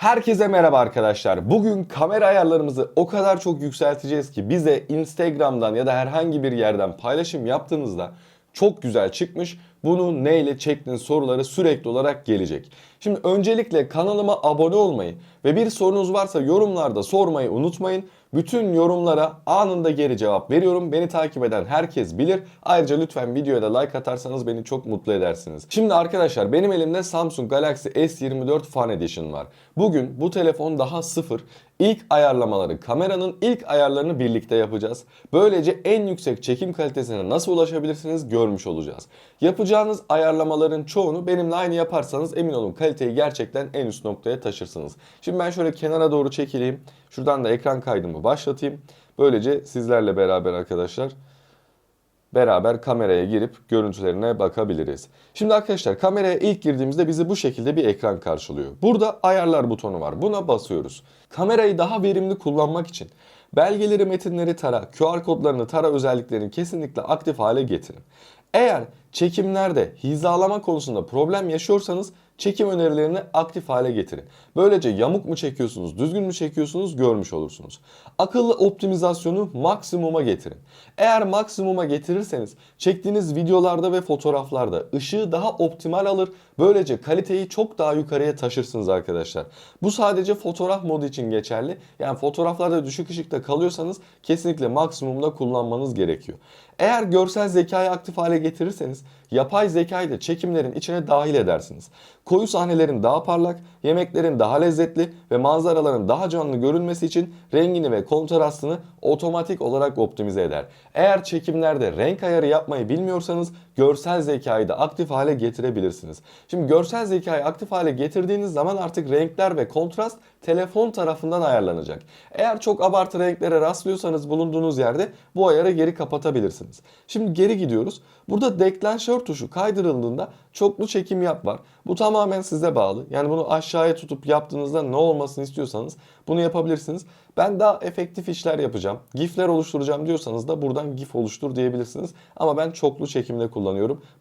Herkese merhaba arkadaşlar. Bugün kamera ayarlarımızı o kadar çok yükselteceğiz ki bize Instagram'dan ya da herhangi bir yerden paylaşım yaptığınızda çok güzel çıkmış. Bunu neyle çektiğiniz soruları sürekli olarak gelecek. Şimdi öncelikle kanalıma abone olmayı ve bir sorunuz varsa yorumlarda sormayı unutmayın. Bütün yorumlara anında geri cevap veriyorum. Beni takip eden herkes bilir. Ayrıca lütfen videoya da like atarsanız beni çok mutlu edersiniz. Şimdi arkadaşlar benim elimde Samsung Galaxy S24 Fan Edition var. Bugün bu telefon daha sıfır. İlk ayarlamaları, kameranın ilk ayarlarını birlikte yapacağız. Böylece en yüksek çekim kalitesine nasıl ulaşabilirsiniz görmüş olacağız. Yapacağınız ayarlamaların çoğunu benimle aynı yaparsanız emin olun kaliteyi gerçekten en üst noktaya taşırsınız. Şimdi ben şöyle kenara doğru çekileyim. Şuradan da ekran kaydımı başlatayım. Böylece sizlerle beraber arkadaşlar beraber kameraya girip görüntülerine bakabiliriz. Şimdi arkadaşlar kameraya ilk girdiğimizde bizi bu şekilde bir ekran karşılıyor. Burada ayarlar butonu var. Buna basıyoruz. Kamerayı daha verimli kullanmak için belgeleri, metinleri tara, QR kodlarını tara özelliklerini kesinlikle aktif hale getirin. Eğer çekimlerde hizalama konusunda problem yaşıyorsanız çekim önerilerini aktif hale getirin. Böylece yamuk mu çekiyorsunuz, düzgün mü çekiyorsunuz görmüş olursunuz. Akıllı optimizasyonu maksimuma getirin. Eğer maksimuma getirirseniz çektiğiniz videolarda ve fotoğraflarda ışığı daha optimal alır. Böylece kaliteyi çok daha yukarıya taşırsınız arkadaşlar. Bu sadece fotoğraf modu için geçerli. Yani fotoğraflarda düşük ışıkta kalıyorsanız kesinlikle maksimumda kullanmanız gerekiyor. Eğer görsel zekayı aktif hale getirirseniz yapay zekayı da çekimlerin içine dahil edersiniz. Koyu sahnelerin daha parlak, yemeklerin daha lezzetli ve manzaraların daha canlı görünmesi için rengini ve kontrastını otomatik olarak optimize eder. Eğer çekimlerde renk ayarı yapmayı bilmiyorsanız görsel zekayı da aktif hale getirebilirsiniz. Şimdi görsel zekayı aktif hale getirdiğiniz zaman artık renkler ve kontrast telefon tarafından ayarlanacak. Eğer çok abartı renklere rastlıyorsanız bulunduğunuz yerde bu ayarı geri kapatabilirsiniz. Şimdi geri gidiyoruz. Burada deklanşör tuşu kaydırıldığında çoklu çekim yap var. Bu tamamen size bağlı. Yani bunu aşağıya tutup yaptığınızda ne olmasını istiyorsanız bunu yapabilirsiniz. Ben daha efektif işler yapacağım. GIF'ler oluşturacağım diyorsanız da buradan GIF oluştur diyebilirsiniz. Ama ben çoklu çekimde kullanıyorum.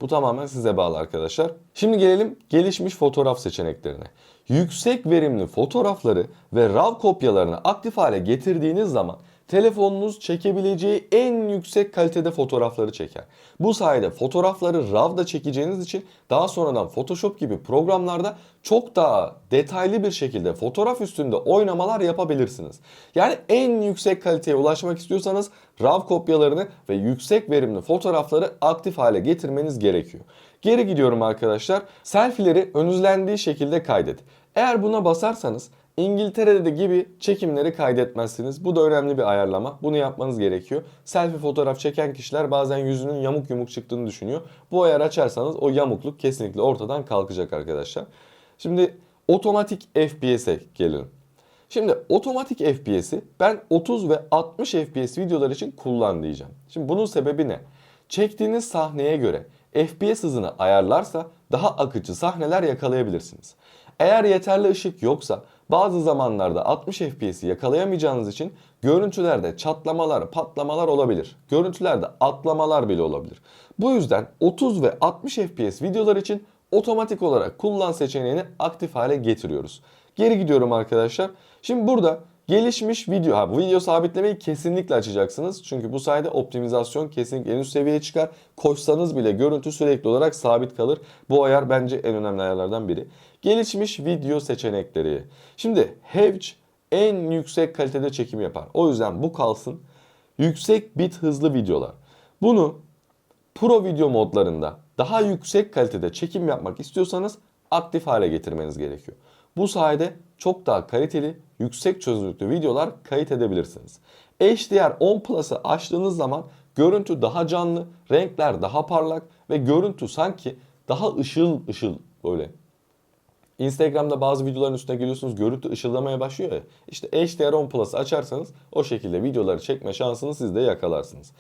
Bu tamamen size bağlı arkadaşlar. Şimdi gelelim gelişmiş fotoğraf seçeneklerine. Yüksek verimli fotoğrafları ve RAW kopyalarını aktif hale getirdiğiniz zaman telefonunuz çekebileceği en yüksek kalitede fotoğrafları çeker. Bu sayede fotoğrafları RAW'da çekeceğiniz için daha sonradan Photoshop gibi programlarda çok daha detaylı bir şekilde fotoğraf üstünde oynamalar yapabilirsiniz. Yani en yüksek kaliteye ulaşmak istiyorsanız RAW kopyalarını ve yüksek verimli fotoğrafları aktif hale getirmeniz gerekiyor. Geri gidiyorum arkadaşlar. Selfie'leri önüzlendiği şekilde kaydet. Eğer buna basarsanız İngiltere'de gibi çekimleri kaydetmezsiniz. Bu da önemli bir ayarlama. Bunu yapmanız gerekiyor. Selfie fotoğraf çeken kişiler bazen yüzünün yamuk yumuk çıktığını düşünüyor. Bu ayarı açarsanız o yamukluk kesinlikle ortadan kalkacak arkadaşlar. Şimdi otomatik FPS'e gelelim. Şimdi otomatik FPS'i ben 30 ve 60 FPS videolar için kullan diyeceğim. Şimdi bunun sebebi ne? Çektiğiniz sahneye göre FPS hızını ayarlarsa daha akıcı sahneler yakalayabilirsiniz. Eğer yeterli ışık yoksa bazı zamanlarda 60 FPS'i yakalayamayacağınız için görüntülerde çatlamalar, patlamalar olabilir. Görüntülerde atlamalar bile olabilir. Bu yüzden 30 ve 60 FPS videolar için otomatik olarak kullan seçeneğini aktif hale getiriyoruz. Geri gidiyorum arkadaşlar. Şimdi burada gelişmiş video, ha, bu video sabitlemeyi kesinlikle açacaksınız. Çünkü bu sayede optimizasyon kesinlikle en üst seviyeye çıkar. Koşsanız bile görüntü sürekli olarak sabit kalır. Bu ayar bence en önemli ayarlardan biri. Gelişmiş video seçenekleri. Şimdi Hevc en yüksek kalitede çekim yapar. O yüzden bu kalsın. Yüksek bit hızlı videolar. Bunu Pro video modlarında daha yüksek kalitede çekim yapmak istiyorsanız aktif hale getirmeniz gerekiyor. Bu sayede çok daha kaliteli, yüksek çözünürlüklü videolar kayıt edebilirsiniz. HDR 10 Plus'ı açtığınız zaman görüntü daha canlı, renkler daha parlak ve görüntü sanki daha ışıl ışıl böyle Instagram'da bazı videoların üstüne geliyorsunuz görüntü ışıldamaya başlıyor ya. İşte HDR10 Plus açarsanız o şekilde videoları çekme şansını siz de yakalarsınız.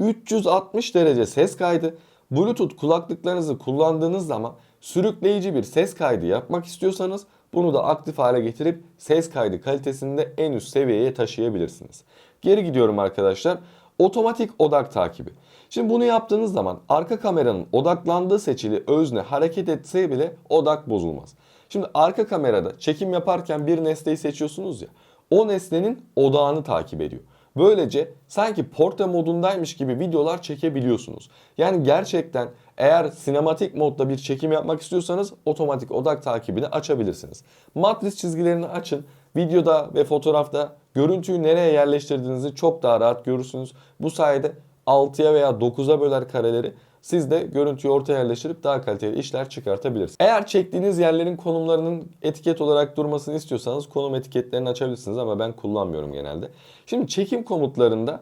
360 derece ses kaydı. Bluetooth kulaklıklarınızı kullandığınız zaman sürükleyici bir ses kaydı yapmak istiyorsanız bunu da aktif hale getirip ses kaydı kalitesini de en üst seviyeye taşıyabilirsiniz. Geri gidiyorum arkadaşlar. Otomatik odak takibi. Şimdi bunu yaptığınız zaman arka kameranın odaklandığı seçili özne hareket etse bile odak bozulmaz. Şimdi arka kamerada çekim yaparken bir nesneyi seçiyorsunuz ya. O nesnenin odağını takip ediyor. Böylece sanki portre modundaymış gibi videolar çekebiliyorsunuz. Yani gerçekten eğer sinematik modda bir çekim yapmak istiyorsanız otomatik odak takibini açabilirsiniz. Matris çizgilerini açın. Videoda ve fotoğrafta görüntüyü nereye yerleştirdiğinizi çok daha rahat görürsünüz. Bu sayede 6'ya veya 9'a böler kareleri siz de görüntüyü ortaya yerleştirip daha kaliteli işler çıkartabilirsiniz. Eğer çektiğiniz yerlerin konumlarının etiket olarak durmasını istiyorsanız konum etiketlerini açabilirsiniz ama ben kullanmıyorum genelde. Şimdi çekim komutlarında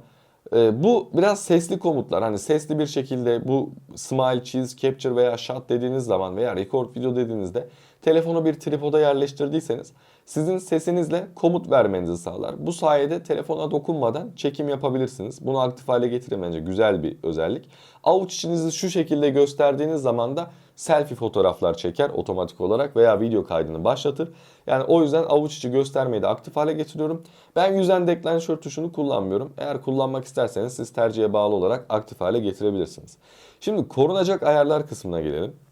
e, bu biraz sesli komutlar. Hani sesli bir şekilde bu smile, cheese, capture veya shot dediğiniz zaman veya record video dediğinizde telefonu bir tripoda yerleştirdiyseniz sizin sesinizle komut vermenizi sağlar. Bu sayede telefona dokunmadan çekim yapabilirsiniz. Bunu aktif hale getirin bence güzel bir özellik. Avuç içinizi şu şekilde gösterdiğiniz zaman da selfie fotoğraflar çeker otomatik olarak veya video kaydını başlatır. Yani o yüzden avuç içi göstermeyi de aktif hale getiriyorum. Ben yüzden deklanşör tuşunu kullanmıyorum. Eğer kullanmak isterseniz siz tercihe bağlı olarak aktif hale getirebilirsiniz. Şimdi korunacak ayarlar kısmına gelelim.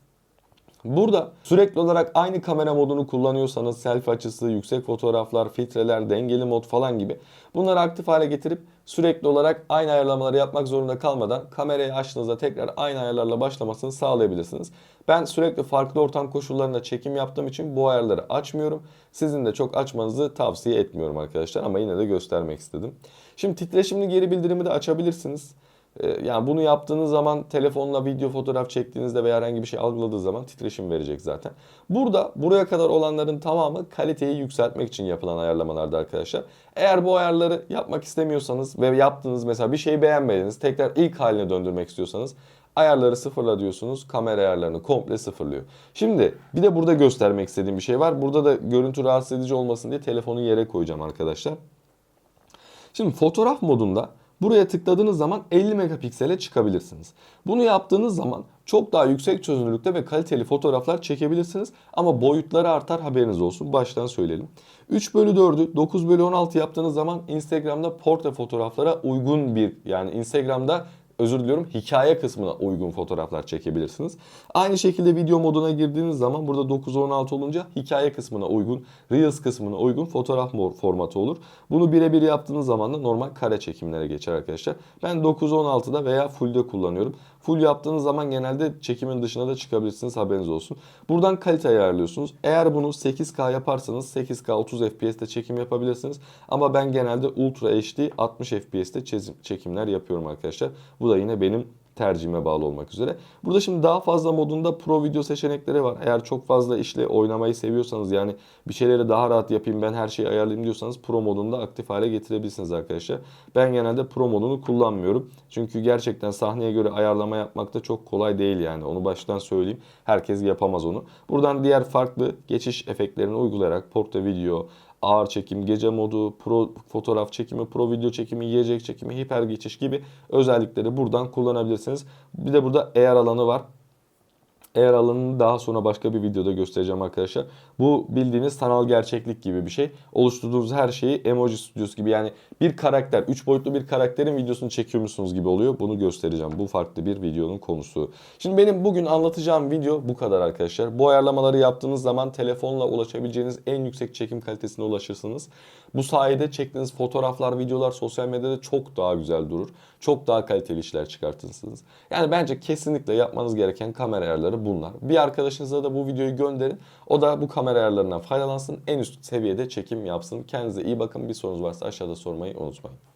Burada sürekli olarak aynı kamera modunu kullanıyorsanız selfie açısı, yüksek fotoğraflar, filtreler, dengeli mod falan gibi bunları aktif hale getirip sürekli olarak aynı ayarlamaları yapmak zorunda kalmadan kamerayı açtığınızda tekrar aynı ayarlarla başlamasını sağlayabilirsiniz. Ben sürekli farklı ortam koşullarında çekim yaptığım için bu ayarları açmıyorum. Sizin de çok açmanızı tavsiye etmiyorum arkadaşlar ama yine de göstermek istedim. Şimdi titreşimli geri bildirimi de açabilirsiniz. Ee, Yani bunu yaptığınız zaman telefonla video fotoğraf çektiğinizde veya herhangi bir şey algıladığı zaman titreşim verecek zaten. Burada buraya kadar olanların tamamı kaliteyi yükseltmek için yapılan ayarlamalardı arkadaşlar. Eğer bu ayarları yapmak istemiyorsanız ve yaptığınız mesela bir şeyi beğenmediniz tekrar ilk haline döndürmek istiyorsanız ayarları sıfırla diyorsunuz. Kamera ayarlarını komple sıfırlıyor. Şimdi bir de burada göstermek istediğim bir şey var. Burada da görüntü rahatsız edici olmasın diye telefonu yere koyacağım arkadaşlar. Şimdi fotoğraf modunda buraya tıkladığınız zaman 50 megapiksele çıkabilirsiniz. Bunu yaptığınız zaman çok daha yüksek çözünürlükte ve kaliteli fotoğraflar çekebilirsiniz. Ama boyutları artar haberiniz olsun. Baştan söyleyelim. 3 bölü 4'ü 9 bölü 16 yaptığınız zaman Instagram'da portre fotoğraflara uygun bir yani Instagram'da özür diliyorum hikaye kısmına uygun fotoğraflar çekebilirsiniz. Aynı şekilde video moduna girdiğiniz zaman burada 9-16 olunca hikaye kısmına uygun, Reels kısmına uygun fotoğraf formatı olur. Bunu birebir yaptığınız zaman da normal kare çekimlere geçer arkadaşlar. Ben 9-16'da veya full'de kullanıyorum. Full yaptığınız zaman genelde çekimin dışına da çıkabilirsiniz haberiniz olsun. Buradan kalite ayarlıyorsunuz. Eğer bunu 8K yaparsanız 8K 30 FPS'te çekim yapabilirsiniz. Ama ben genelde Ultra HD 60 FPS'te çekimler yapıyorum arkadaşlar. Bu da yine benim tercihime bağlı olmak üzere. Burada şimdi daha fazla modunda pro video seçenekleri var. Eğer çok fazla işle oynamayı seviyorsanız yani bir şeyleri daha rahat yapayım ben her şeyi ayarlayayım diyorsanız pro modunda aktif hale getirebilirsiniz arkadaşlar. Ben genelde pro modunu kullanmıyorum. Çünkü gerçekten sahneye göre ayarlama yapmak da çok kolay değil yani. Onu baştan söyleyeyim. Herkes yapamaz onu. Buradan diğer farklı geçiş efektlerini uygulayarak portre video, ağır çekim, gece modu, pro fotoğraf çekimi, pro video çekimi, yiyecek çekimi, hiper geçiş gibi özellikleri buradan kullanabilirsiniz. Bir de burada eğer alanı var. Eğer alanını daha sonra başka bir videoda göstereceğim arkadaşlar. Bu bildiğiniz sanal gerçeklik gibi bir şey. Oluşturduğunuz her şeyi emoji stüdyosu gibi yani bir karakter, 3 boyutlu bir karakterin videosunu çekiyormuşsunuz gibi oluyor. Bunu göstereceğim. Bu farklı bir videonun konusu. Şimdi benim bugün anlatacağım video bu kadar arkadaşlar. Bu ayarlamaları yaptığınız zaman telefonla ulaşabileceğiniz en yüksek çekim kalitesine ulaşırsınız. Bu sayede çektiğiniz fotoğraflar, videolar sosyal medyada çok daha güzel durur. Çok daha kaliteli işler çıkartırsınız. Yani bence kesinlikle yapmanız gereken kamera ayarları bunlar. Bir arkadaşınıza da bu videoyu gönderin. O da bu kamera ayarlarından faydalansın. En üst seviyede çekim yapsın. Kendinize iyi bakın. Bir sorunuz varsa aşağıda sormayı unutmayın.